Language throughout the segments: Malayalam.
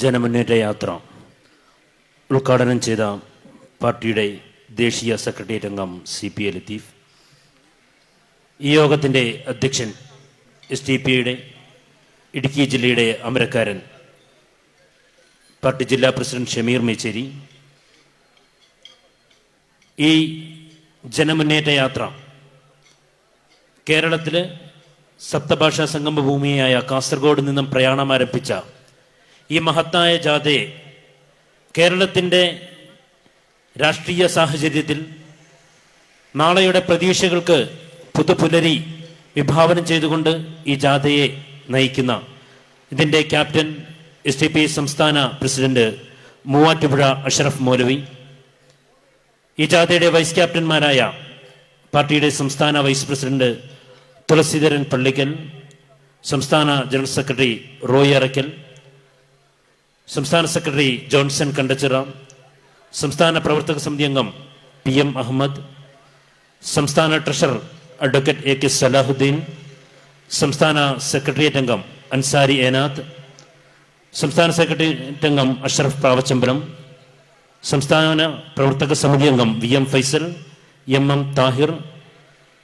ജനമുന്നേറ്റ യാത്ര. ഉദ്ഘാടനം ചെയ്ത പാർട്ടിയുടെ ദേശീയ സെക്രട്ടേറിയറ്റ് അംഗം സി പി എ ലത്തീഫ്. ഈ യോഗത്തിന്റെ അധ്യക്ഷൻ എസ് ടി പി ഐയുടെ ഇടുക്കി ജില്ലയുടെ അമരക്കാരൻ പാർട്ടി ജില്ലാ പ്രസിഡന്റ് ഷമീർ മേച്ചേരി. ഈ ജനമുന്നേറ്റ യാത്ര കേരളത്തിലെ സപ്തഭാഷാ സംഗമ ഭൂമിയായ കാസർഗോഡ് നിന്നും പ്രയാണം ആരംഭിച്ച ഈ മഹത്തായ ജാഥയെ കേരളത്തിന്റെ രാഷ്ട്രീയ സാഹചര്യത്തിൽ നാളെയുടെ പ്രതീക്ഷകൾക്ക് പുതുപുലരി വിഭാവനം ചെയ്തുകൊണ്ട് ഈ ജാഥയെ നയിക്കുന്ന ഇതിന്റെ ക്യാപ്റ്റൻ എസ് ടി പി സംസ്ഥാന പ്രസിഡന്റ് മൂവാറ്റുപുഴ അഷറഫ് മൗലവി ഈ ജാഥയുടെ വൈസ് ക്യാപ്റ്റന്മാരായ പാർട്ടിയുടെ സംസ്ഥാന വൈസ് പ്രസിഡന്റ് തുളസീധരൻ പള്ളിക്കൽ സംസ്ഥാന ജനറൽ സെക്രട്ടറി റോയ് അറയ്ക്കൽ സംസ്ഥാന സെക്രട്ടറി ജോൺസൺ കണ്ടച്ചിറ സംസ്ഥാന പ്രവർത്തക സമിതി അംഗം പി എം അഹമ്മദ് സംസ്ഥാന treasurer advocate A K Salahuddin സംസ്ഥാന സെക്രട്ടേറിയറ്റ് അംഗം അൻസാരി ഏനാഥ് സംസ്ഥാന സെക്രട്ടേറിയറ്റ് അംഗം അഷറഫ് പാവച്ചമ്പലം സംസ്ഥാന പ്രവർത്തക സമിതി അംഗം V M Faisal M M Thahir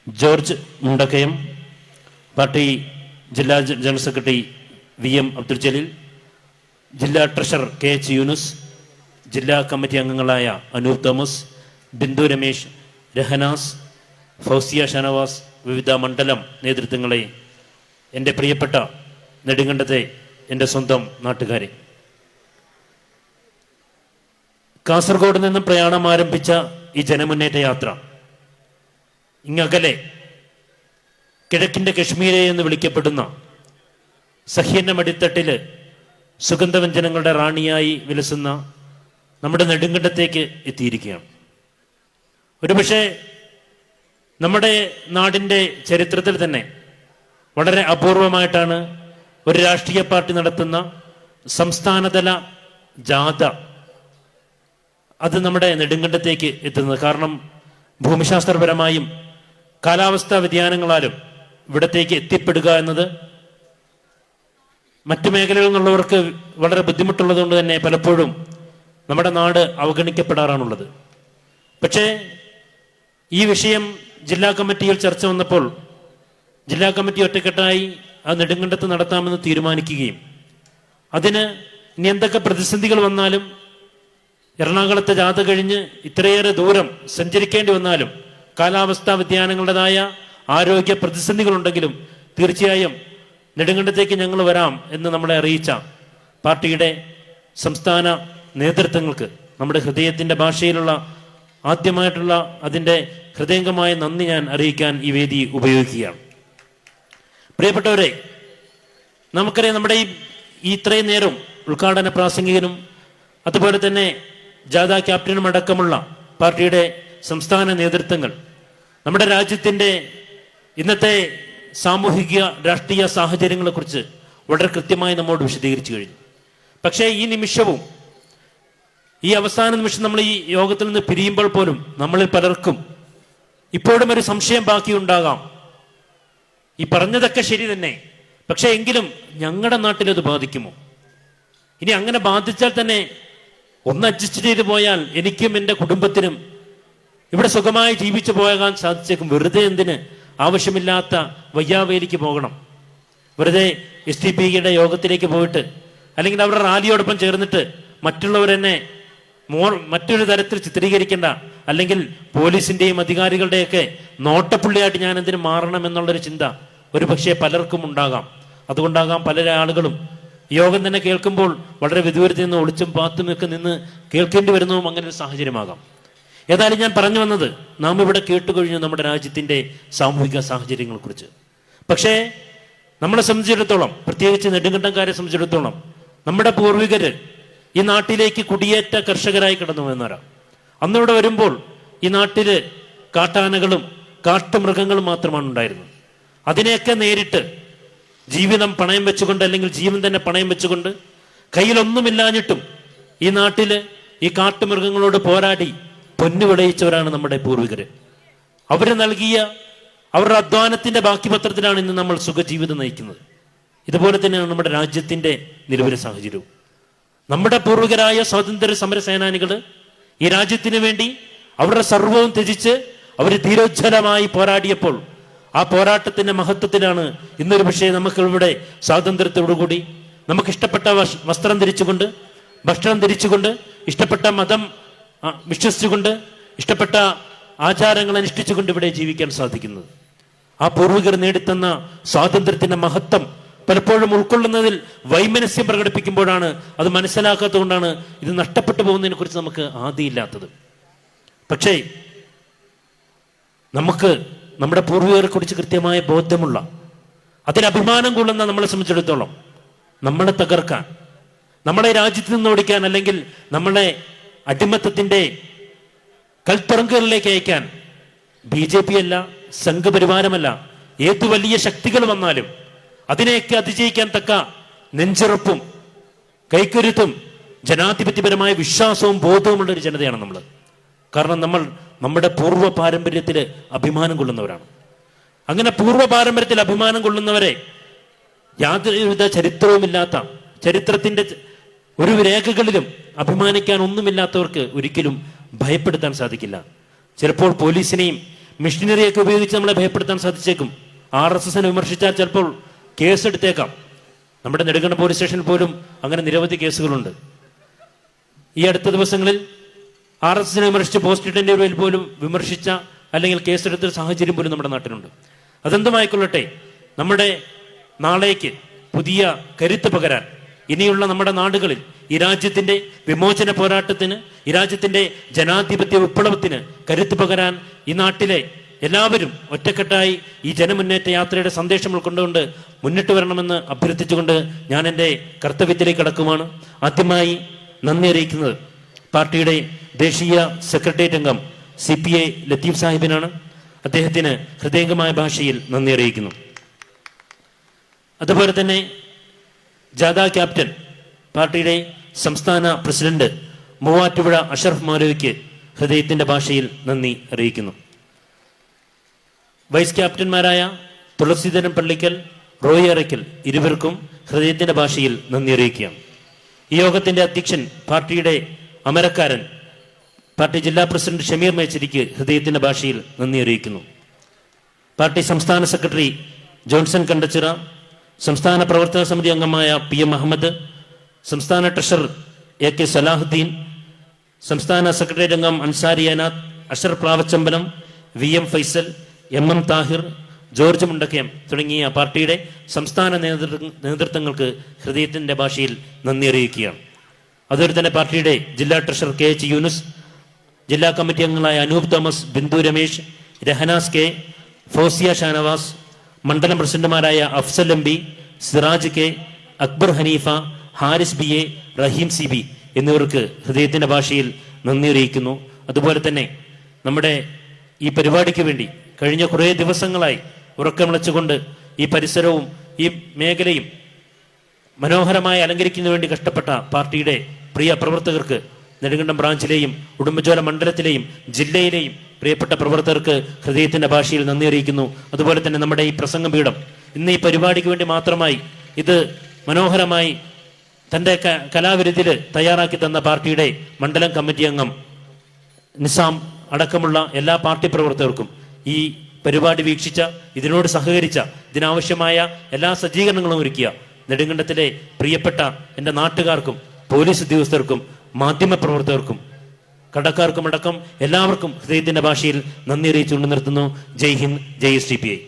George Mundakayam party ജില്ലാ general secretary V M Abdul Jaleel ജില്ലാ ട്രഷറർ കെ എച്ച് യൂനുസ് ജില്ലാ കമ്മിറ്റി അംഗങ്ങളായ അനൂപ് തോമസ് ബിന്ദു രമേശ് രഹനാസ് ഫൗസിയ ഷനവാസ് വിവിധ മണ്ഡലം നേതൃത്വങ്ങളെ എന്റെ പ്രിയപ്പെട്ട നെടുങ്കണ്ടത്തെ എന്റെ സ്വന്തം നാട്ടുകാരെ. കാസർഗോഡ് നിന്നും പ്രയാണം ആരംഭിച്ച ഈ ജനമുന്നേറ്റ യാത്ര ഇങ്ങകലെ കിഴക്കിന്റെ കശ്മീരെ എന്ന് വിളിക്കപ്പെടുന്ന സഹ്യന്റെ മടിത്തട്ടിൽ സുഗന്ധവ്യഞ്ജനങ്ങളുടെ റാണിയായി വിലസുന്ന നമ്മുടെ നെടുങ്കണ്ടത്തേക്ക് എത്തിയിരിക്കുകയാണ്. ഒരുപക്ഷെ നമ്മുടെ നാടിന്റെ ചരിത്രത്തിൽ തന്നെ വളരെ അപൂർവമായിട്ടാണ് ഒരു രാഷ്ട്രീയ പാർട്ടി നടത്തുന്ന സംസ്ഥാനതല ജാഥ അത് നമ്മുടെ നെടുങ്കണ്ടത്തേക്ക് എത്തുന്നത്. കാരണം ഭൂമിശാസ്ത്രപരമായും കാലാവസ്ഥാ വ്യതിയാനങ്ങളാലും ഇവിടത്തേക്ക് എത്തിപ്പെടുക എന്നത് മറ്റു മേഖലകളിൽ നിന്നുള്ളവർക്ക് വളരെ ബുദ്ധിമുട്ടുള്ളത് കൊണ്ട് തന്നെ പലപ്പോഴും നമ്മുടെ നാട് അവഗണിക്കപ്പെടാറാണുള്ളത്. പക്ഷേ ഈ വിഷയം ജില്ലാ കമ്മിറ്റിയിൽ ചർച്ച വന്നപ്പോൾ ജില്ലാ കമ്മിറ്റി ഒറ്റക്കെട്ടായി ആ നെടുങ്കണ്ടത്ത് നടത്താമെന്ന് തീരുമാനിക്കുകയും അതിന് ഇനി എന്തൊക്കെ പ്രതിസന്ധികൾ വന്നാലും എറണാകുളത്തെ ജാഥ കഴിഞ്ഞ് ഇത്രയേറെ ദൂരം സഞ്ചരിക്കേണ്ടി വന്നാലും കാലാവസ്ഥാ വ്യതിയാനങ്ങളുടേതായ ആരോഗ്യ പ്രതിസന്ധികളുണ്ടെങ്കിലും തീർച്ചയായും നെടുങ്കണ്ടത്തേക്ക് ഞങ്ങൾ വരാം എന്ന് നമ്മളെ അറിയിച്ച പാർട്ടിയുടെ സംസ്ഥാന നേതൃത്വങ്ങൾക്ക് നമ്മുടെ ഹൃദയത്തിന്റെ ഭാഷയിലുള്ള ആദ്യമായിട്ടുള്ള അതിന്റെ ഹൃദയംഗമായ നന്ദി ഞാൻ അറിയിക്കാൻ ഈ വേദി ഉപയോഗിക്കുകയാണ്. പ്രിയപ്പെട്ടവരെ നമുക്കറിയാം നമ്മുടെ ഈ ഇത്രയും നേരം ഉദ്ഘാടന പ്രാസംഗികനും അതുപോലെ തന്നെ ജാഥ ക്യാപ്റ്റനും അടക്കമുള്ള പാർട്ടിയുടെ സംസ്ഥാന നേതൃത്വങ്ങൾ നമ്മുടെ രാജ്യത്തിന്റെ ഇന്നത്തെ സാമൂഹിക രാഷ്ട്രീയ സാഹചര്യങ്ങളെക്കുറിച്ച് വളരെ കൃത്യമായി നമ്മോട് വിശദീകരിച്ചു കഴിഞ്ഞു. പക്ഷേ ഈ നിമിഷവും ഈ അവസാന നിമിഷം നമ്മൾ ഈ യോഗത്തിൽ നിന്ന് പിരിയുമ്പോൾ പോലും നമ്മളിൽ പലർക്കും ഇപ്പോഴും ഒരു സംശയം ബാക്കിയുണ്ടാകാം ഈ പറഞ്ഞതൊക്കെ ശരി തന്നെ പക്ഷേ എങ്കിലും ഞങ്ങളുടെ നാട്ടിൽ അത് ബാധിക്കുമോ? ഇനി അങ്ങനെ ബാധിച്ചാൽ തന്നെ ഒന്ന് അഡ്ജസ്റ്റ് ചെയ്ത് പോയാൽ എനിക്കും എന്റെ കുടുംബത്തിനും ഇവിടെ സുഖമായി ജീവിച്ചു പോകാൻ സാധിച്ചേക്കും. വെറുതെ എന്തിന് ആവശ്യമില്ലാത്ത വയ്യാവേലിക്ക് പോകണം. വെറുതെ എസ് ടി പിയുടെ യോഗത്തിലേക്ക് പോയിട്ട് അല്ലെങ്കിൽ അവരുടെ റാലിയോടൊപ്പം ചേർന്നിട്ട് മറ്റുള്ളവരെന്നെ മോ മറ്റൊരു തരത്തിൽ ചിത്രീകരിക്കേണ്ട അല്ലെങ്കിൽ പോലീസിന്റെയും അധികാരികളുടെയൊക്കെ നോട്ടപ്പുള്ളിയായിട്ട് ഞാൻ എന്തിനു മാറണം എന്നുള്ളൊരു ചിന്ത ഒരു പക്ഷേ പലർക്കും ഉണ്ടാകാം. അതുകൊണ്ടാകാം പല ആളുകളും യോഗം തന്നെ കേൾക്കുമ്പോൾ വളരെ വിദൂരത്തിൽ നിന്ന് ഒളിച്ചും പാത്തും ഒക്കെ നിന്ന് കേൾക്കേണ്ടി വരുന്നതും അങ്ങനെ ഒരു സാഹചര്യമാകാം. ഏതായാലും ഞാൻ പറഞ്ഞു വന്നത് നാം ഇവിടെ കേട്ടുകഴിഞ്ഞു നമ്മുടെ രാജ്യത്തിന്റെ സാമൂഹിക സാഹചര്യങ്ങളെക്കുറിച്ച്. പക്ഷേ നമ്മളെ സംബന്ധിച്ചിടത്തോളം പ്രത്യേകിച്ച് നെടുങ്കണ്ടംകാരെ സംബന്ധിച്ചിടത്തോളം നമ്മുടെ പൂർവികർ ഈ നാട്ടിലേക്ക് കുടിയേറ്റ കർഷകരായി കടന്നു വന്നവരാ അന്നിവിടെ വരുമ്പോൾ ഈ നാട്ടിൽ കാട്ടാനകളും കാട്ടുമൃഗങ്ങളും മാത്രമാണ് ഉണ്ടായിരുന്നത്. അതിനെയൊക്കെ നേരിട്ട് ജീവിതം പണയം വെച്ചുകൊണ്ട് അല്ലെങ്കിൽ ജീവൻ തന്നെ പണയം വെച്ചുകൊണ്ട് കയ്യിലൊന്നുമില്ലാഞ്ഞിട്ടും ഈ നാട്ടിൽ ഈ കാട്ടുമൃഗങ്ങളോട് പോരാടി പൊന്നു വിളയിച്ചവരാണ് നമ്മുടെ പൂർവികർ അവർ നൽകിയ അവരുടെ അധ്വാനത്തിന്റെ ബാക്കി പത്രത്തിലാണ് ഇന്ന് നമ്മൾ സുഖജീവിതം നയിക്കുന്നത്. ഇതുപോലെ തന്നെയാണ് നമ്മുടെ രാജ്യത്തിന്റെ നിലവിലെ സാഹചര്യവും. നമ്മുടെ പൂർവികരായ സ്വാതന്ത്ര്യ സമര സേനാനികൾ ഈ രാജ്യത്തിന് വേണ്ടി അവരുടെ സർവവും ത്യജിച്ച് അവർ ധീരോജ്വലമായി പോരാടിയപ്പോൾ ആ പോരാട്ടത്തിന്റെ മഹത്വത്തിലാണ് ഇന്നൊരു പക്ഷേ നമുക്ക് ഇവിടെ സ്വാതന്ത്ര്യത്തോടുകൂടി നമുക്ക് ഇഷ്ടപ്പെട്ട വസ്ത്രം ധരിച്ചുകൊണ്ട് ഭക്ഷണം ധരിച്ചുകൊണ്ട് ഇഷ്ടപ്പെട്ട മതം വിശ്വസിച്ചുകൊണ്ട് ഇഷ്ടപ്പെട്ട ആചാരങ്ങൾ അനുഷ്ഠിച്ചുകൊണ്ട് ഇവിടെ ജീവിക്കാൻ സാധിക്കുന്നത്. ആ പൂർവികർ നേടിത്തന്ന സ്വാതന്ത്ര്യത്തിന്റെ മഹത്വം പലപ്പോഴും ഉൾക്കൊള്ളുന്നതിൽ വൈമനസ്യം പ്രകടിപ്പിക്കുമ്പോഴാണ് അത് മനസ്സിലാക്കാത്തതുകൊണ്ടാണ് ഇത് നഷ്ടപ്പെട്ടു പോകുന്നതിനെ കുറിച്ച് നമുക്ക് ആദിയില്ലാത്തത് പക്ഷേ നമുക്ക് നമ്മുടെ പൂർവികരെ കുറിച്ച് കൃത്യമായ ബോധ്യമുള്ള അതിൽ അഭിമാനം കൊള്ളുന്ന നമ്മളെ സംബന്ധിച്ചിടത്തോളം നമ്മളെ തകർക്കാൻ നമ്മളെ രാജ്യത്ത് നിന്ന് ഓടിക്കാൻ അല്ലെങ്കിൽ നമ്മളെ അടിമത്തത്തിന്റെ കൽത്തറങ്കുകളിലേക്ക് അയക്കാൻ ബി ജെ പി അല്ല സംഘപരിവാരമല്ല ഏത് വലിയ ശക്തികൾ വന്നാലും അതിനെയൊക്കെ അതിജയിക്കാൻ തക്ക നെഞ്ചുറപ്പും കൈക്കരുത്തും ജനാധിപത്യപരമായ വിശ്വാസവും ബോധവുമുള്ള ഒരു ജനതയാണ് നമ്മൾ. കാരണം നമ്മൾ നമ്മുടെ പൂർവ പാരമ്പര്യത്തിൽ അഭിമാനം കൊള്ളുന്നവരാണ്. അങ്ങനെ പൂർവ പാരമ്പര്യത്തിൽ അഭിമാനം കൊള്ളുന്നവരെ യാതൊരുവിധ ചരിത്രവുമില്ലാത്ത ചരിത്രത്തിന്റെ ഒരു രേഖകളിലും അഭിമാനിക്കാൻ ഒന്നുമില്ലാത്തവർക്ക് ഒരിക്കലും ഭയപ്പെടുത്താൻ സാധിക്കില്ല. ചിലപ്പോൾ പോലീസിനെയും മിഷനറിയൊക്കെ ഉപയോഗിച്ച് നമ്മളെ ഭയപ്പെടുത്താൻ സാധിച്ചേക്കും. ആർ എസ് എസിനെ വിമർശിച്ചാൽ ചിലപ്പോൾ കേസെടുത്തേക്കാം. നമ്മുടെ നെടുങ്കണ്ട പോലീസ് സ്റ്റേഷനിൽ പോലും അങ്ങനെ നിരവധി കേസുകളുണ്ട്. ഈ അടുത്ത ദിവസങ്ങളിൽ ആർ എസ് എസിനെ വിമർശിച്ച് പോസ്റ്റിന്റെ പേരിൽ പോലും വിമർശിച്ച അല്ലെങ്കിൽ കേസെടുത്ത സാഹചര്യം പോലും നമ്മുടെ നാട്ടിലുണ്ട്. അതെന്തുമായിക്കൊള്ളട്ടെ നമ്മുടെ നാളേക്ക് പുതിയ കരുത്ത് പകരാൻ ഇനിയുള്ള നമ്മുടെ നാടുകളിൽ ഈ രാജ്യത്തിന്റെ വിമോചന പോരാട്ടത്തിന് ഈ രാജ്യത്തിന്റെ ജനാധിപത്യ വിപ്ലവത്തിന് കരുത്തു പകരാൻ ഈ നാട്ടിലെ എല്ലാവരും ഒറ്റക്കെട്ടായി ഈ ജനമുന്നേറ്റ യാത്രയുടെ സന്ദേശം ഉൾക്കൊണ്ടുകൊണ്ട് മുന്നിട്ട് വരണമെന്ന് അഭ്യർത്ഥിച്ചുകൊണ്ട് ഞാൻ എന്റെ കർത്തവ്യത്തിലേക്ക് കടക്കുമാണ് ആദ്യമായി നന്ദി അറിയിക്കുന്നത് പാർട്ടിയുടെ ദേശീയ സെക്രട്ടേറിയറ്റ് അംഗം സി പി എ ലത്തീഫ് സാഹിബിനാണ്. അദ്ദേഹത്തിന് ഹൃദയംഗമായ ഭാഷയിൽ നന്ദി അറിയിക്കുന്നു. അതുപോലെ തന്നെ ജാഥ ക്യാപ്റ്റൻ പാർട്ടിയുടെ സംസ്ഥാന പ്രസിഡന്റ് മൂവാറ്റുപുഴ അഷറഫ് മാലവിക്ക് ഹൃദയത്തിന്റെ ഭാഷയിൽ നന്ദി അറിയിക്കുന്നു. വൈസ് ക്യാപ്റ്റന്മാരായ തുളസീധരൻ പള്ളിക്കൽ റോയി അറയ്ക്കൽ ഇരുവർക്കും ഹൃദയത്തിന്റെ ഭാഷയിൽ നന്ദി അറിയിക്കുകയാണ്. ഈ യോഗത്തിന്റെ അധ്യക്ഷൻ പാർട്ടിയുടെ അമരക്കാരൻ പാർട്ടി ജില്ലാ പ്രസിഡന്റ് ഷമീർ മേച്ചരിക്ക് ഹൃദയത്തിന്റെ ഭാഷയിൽ നന്ദി അറിയിക്കുന്നു. പാർട്ടി സംസ്ഥാന സെക്രട്ടറി ജോൺസൺ കണ്ടച്ചിറ സംസ്ഥാന പ്രവർത്തക സമിതി അംഗമായ പി എം അഹമ്മദ് സംസ്ഥാന ട്രഷറർ എ കെ സലാഹുദ്ദീൻ സംസ്ഥാന സെക്രട്ടേറിയറ്റ് അംഗം Ansari Anath Ashar Plavachambalam V M Faisal M M Thahir George Mundakkayam തുടങ്ങിയ പാർട്ടിയുടെ സംസ്ഥാന നേതൃ നേതൃത്വങ്ങൾക്ക് ഹൃദയത്തിന്റെ ഭാഷയിൽ നന്ദി അറിയിക്കുകയാണ്. അതുപോലെ തന്നെ പാർട്ടിയുടെ ജില്ലാ ട്രഷറർ കെ എച്ച് യൂനുസ് ജില്ലാ കമ്മിറ്റി അംഗങ്ങളായ അനൂപ് തോമസ് ബിന്ദു രമേശ് രഹനാസ് കെ ഫോസിയ ഷാനവാസ് മണ്ഡലം പ്രസിഡന്റുമാരായ Afsal M B Siraj K Akbar Haneefa Haris B A Raheem C B എന്നിവർക്ക് ഹൃദയത്തിന്റെ ഭാഷയിൽ നന്ദി അറിയിക്കുന്നു. അതുപോലെ തന്നെ നമ്മുടെ ഈ പരിപാടിക്ക് വേണ്ടി കഴിഞ്ഞ കുറേ ദിവസങ്ങളായി ഉറക്കമിളച്ചുകൊണ്ട് ഈ പരിസരവും ഈ മേഖലയും മനോഹരമായി അലങ്കരിക്കുന്നതിന് വേണ്ടി കഷ്ടപ്പെട്ട പാർട്ടിയുടെ പ്രിയ പ്രവർത്തകർക്ക് നെടുങ്കണ്ടം ബ്രാഞ്ചിലെയും ഉടുമ്പജോല മണ്ഡലത്തിലെയും ജില്ലയിലെയും പ്രിയപ്പെട്ട പ്രവർത്തകർക്ക് ഹൃദയത്തിന്റെ ഭാഷയിൽ നന്ദി അറിയിക്കുന്നു. അതുപോലെ തന്നെ നമ്മുടെ ഈ പ്രസംഗപീഠം ഇന്ന് ഈ പരിപാടിക്ക് വേണ്ടി മാത്രമായി ഇത് മനോഹരമായി തന്റെ ക- കലാവിരുതിൽ തയ്യാറാക്കി തന്ന പാർട്ടിയുടെ മണ്ഡലം കമ്മിറ്റി അംഗം നിസാം അടക്കമുള്ള എല്ലാ പാർട്ടി പ്രവർത്തകർക്കും ഈ പരിപാടി വീക്ഷിച്ച ഇതിനോട് സഹകരിച്ച ഇതിനാവശ്യമായ എല്ലാ സജ്ജീകരണങ്ങളും ഒരുക്കിയ നെടുങ്കണ്ടത്തിലെ പ്രിയപ്പെട്ട എന്റെ നാട്ടുകാർക്കും പോലീസ് ഉദ്യോഗസ്ഥർക്കും മാധ്യമ പ്രവർത്തകർക്കും കടക്കാർക്കും എല്ലാവർക്കും ഹൃദയത്തിന്റെ ഭാഷയിൽ നന്ദി അറിയിച്ചുകൊണ്ട് നിർത്തുന്നു. ജയ് ഹിന്ദ് ജയ് എസ് ടി പി ഐ.